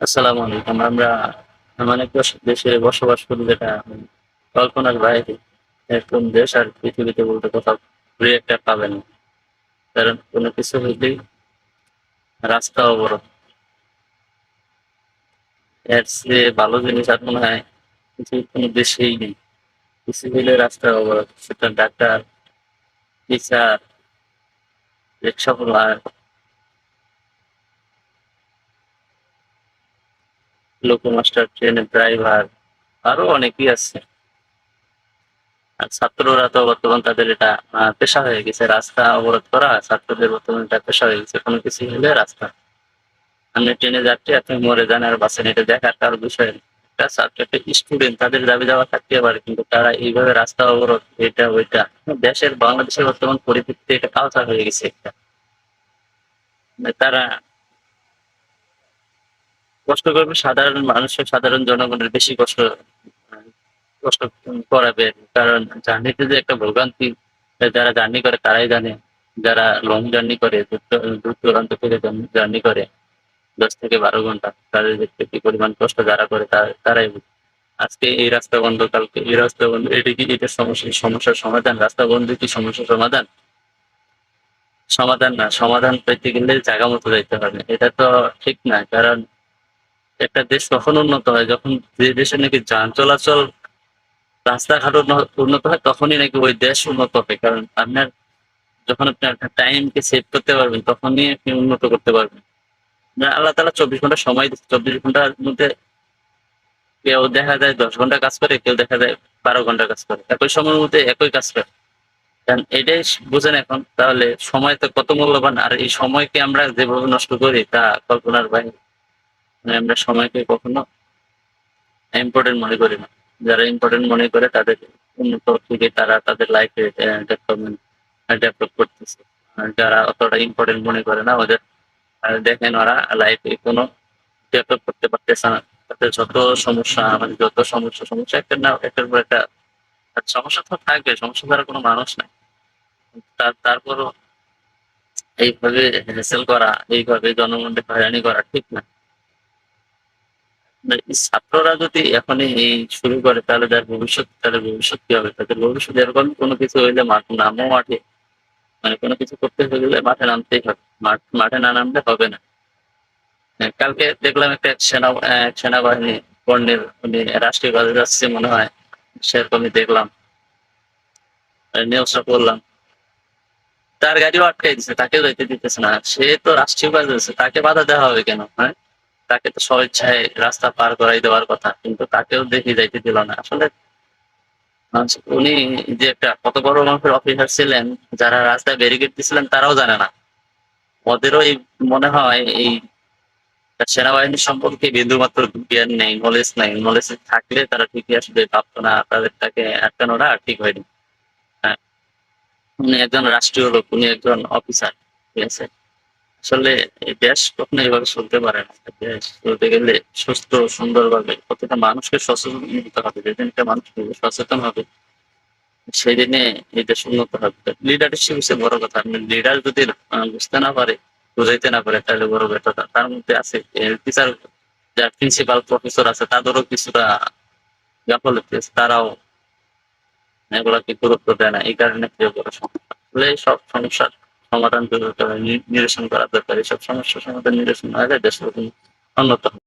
আসসালামু আলাইকুম। আমরা এমন একটা দেশে বসবাস করি যেটা কল্পনার বাইরে। এরকম দেশ আর পৃথিবীতে বলতে কোথাও ঘুরে একটা পাবেন। কারণ কোনো কিছু হইলেই রাস্তা অবরোধ। এর চেয়ে ভালো জিনিস আর মনে হয় কিছু কোনো দেশেই নেই। কিছু হইলে রাস্তা অবরোধ, সেটা doctor, teacher rickshaw loco master ট্রেনের ড্রাইভার, আরও অনেকেই আছে। আর ছাত্ররা তো বর্তমান তাদের এটা পেশা হয়ে গেছে। রাস্তা অবরোধ করা, ছাত্রদের বর্তমানে এটা পেশা হয়ে গেছে। কোনো কিছু হলে রাস্তা। আপনি ট্রেনে যাচ্ছি আপনি মরে যান আর বাসেন এটা দেখার কারও বিষয়। একটা স্টুডেন্ট তাদের দাবি দাওয়া থাকতে পারে, কিন্তু তারা এইভাবে রাস্তা অবরোধ, এটা, ওইটা, দেশের, বাংলাদেশের বর্তমান পরিপ্রেক্ষিতে এটা কালচার হয়ে গেছে একটা। মানে তারা কষ্ট করবে, সাধারণ মানুষের, সাধারণ জনগণের বেশি কষ্ট কষ্ট করাবে। কারণ জার্নিতে যে একটা ভোগান্তি, যারা জার্নি করে তারাই জানে। যারা লং জার্নি করে, দূর- দূর দূরান্ত থেকে জার্নি করে, দশ থেকে বারো ঘণ্টা, তাদের যে কি পরিমাণ কষ্ট যারা করে তারাই আজকে এই রাস্তা বন্ধ, কালকে এই রাস্তা বন্ধ, এটা কি এটা সমস্যা, সমস্যার সমাধান? রাস্তা বন্ধ কি সমস্যার সমাধান? সমাধান না, সমাধান পেতে গেলে জায়গা মতো যাইতে হবে। এটা তো ঠিক না, কারণ একটা দেশ কখন উন্নত হয়, যখন যে দেশে নাকি যান চলাচল, রাস্তাঘাট উন্নত হয়, তখনই নাকি ওই দেশ উন্নত হবে। কারণ আপনার, যখন আপনি আপনার টাইমকে সেভ করতে পারবেন, তখনই আপনি উন্নত করতে পারবেন। আল্লাহ তালা চব্বিশ ঘণ্টা সময় দিচ্ছে চব্বিশ ঘণ্টার মধ্যে কেউ দেখা যায় দশ ঘণ্টা কাজ করে, কেউ দেখা যায় বারো ঘণ্টা কাজ করে। একই সময়ের মধ্যে একই কাজ করে। কারণ এটাই বুঝেন এখন, তাহলে সময় তো কত মূল্যবান। আর এই সময়কে আমরা যেভাবে নষ্ট করি, তা কল্পনার বাইরে। আমরা সময়কে কখনো ইম্পর্টেন্ট মনে করি না। যারা ইম্পর্টেন্ট মনে করে তাদের উন্নত থেকে তারা তাদের লাইফে ডেভেলপমেন্ট ডেভেলপ করতেছে। যারা অতটা ইম্পর্টেন্ট মনে করে না, ওদের দেখেন ওরা লাইফে কোনো ডেভেলপ করতে পারতেছে না। তাদের যত সমস্যা মানে যত সমস্যা সমস্যা, একটা না একটার পর একটা সমস্যা তো থাকবে, সমস্যা ছাড়া কোনো মানুষ নাই। তার, তারপরও এইভাবে হ্যাসেল করা, এইভাবে জনগণকে হয়রানি করা ঠিক না। মানে ছাত্ররা যদি এখনই এই শুরু করে, তাহলে তার ভবিষ্যৎ তাদের ভবিষ্যৎ কি হবে? তাদের ভবিষ্যৎ এরকম কোনো কিছু হইলে মাঠ নামও মাঠে। মানে কোনো কিছু করতে হলে মাঠে নামতেই হবে। মাঠ, মাঠে না নামলে হবে না। কালকে দেখলাম একটা সেনা সেনাবাহিনী কর্নেল উনি রাষ্ট্রীয় কাজে যাচ্ছে মনে হয়। সেরকমই দেখলাম। নিউজটা করলাম তার গাড়িও আটকাই দিচ্ছে তাকে যাইতে দিতেছে না। সে তো রাষ্ট্রীয় কাজে যাচ্ছে, তাকে বাধা দেওয়া হবে কেন? হ্যাঁ? তাকে তো স্বেচ্ছায় রাস্তা পার করাই দেওয়ার কথা, কিন্তু তাকেও দেখে যাইতে দিল না। আসলে উনি যে একটা কত বড় মানুষের অফিসার ছিলেন, যারা রাস্তায় ব্যারিকেড দিছিলেন তারাও জানে না। ওদেরও এই মনে হয়, এই সেনাবাহিনী সম্পর্কে বিন্দু মাত্র জ্ঞান নেই নলেজ নেই। নলেজ থাকলে তারা ঠিকই আসলে ভাবতো না তাদের তাকে আটকানোটা ঠিক হয়নি। হ্যাঁ উনি একজন রাষ্ট্রীয় লোক, উনি একজন অফিসার ঠিক আছে? আসলে এই দেশ কখনো এভাবে চলতে পারে না। দেশ চলতে গেলে সুস্থ, সুন্দরভাবে প্রত্যেকটা মানুষকে সচেতন হতে হবে যেদিন মানুষ সচেতন হবে, সেই দিনে এই দেশ উন্নত হবে। লিডারশিপ হচ্ছে বড় কথা। লিডার যদি বুঝতে না পারে, বুঝাইতে না পারে, তাহলে বড় ব্যর্থতা তার মধ্যে আছে টিচার যারা প্রিন্সিপাল প্রফেসর আছে, তাদেরও কিছুটা গাফলতি আছে। তারাও এগুলাকে গুরুত্ব দেয় না। এই কারণে বড় সমস্যা। সব সমস্যার সমাধান নি- নিরসন করা দরকার। এইসব সমস্যার সমাধান নিরসন না হলে দেশের হবে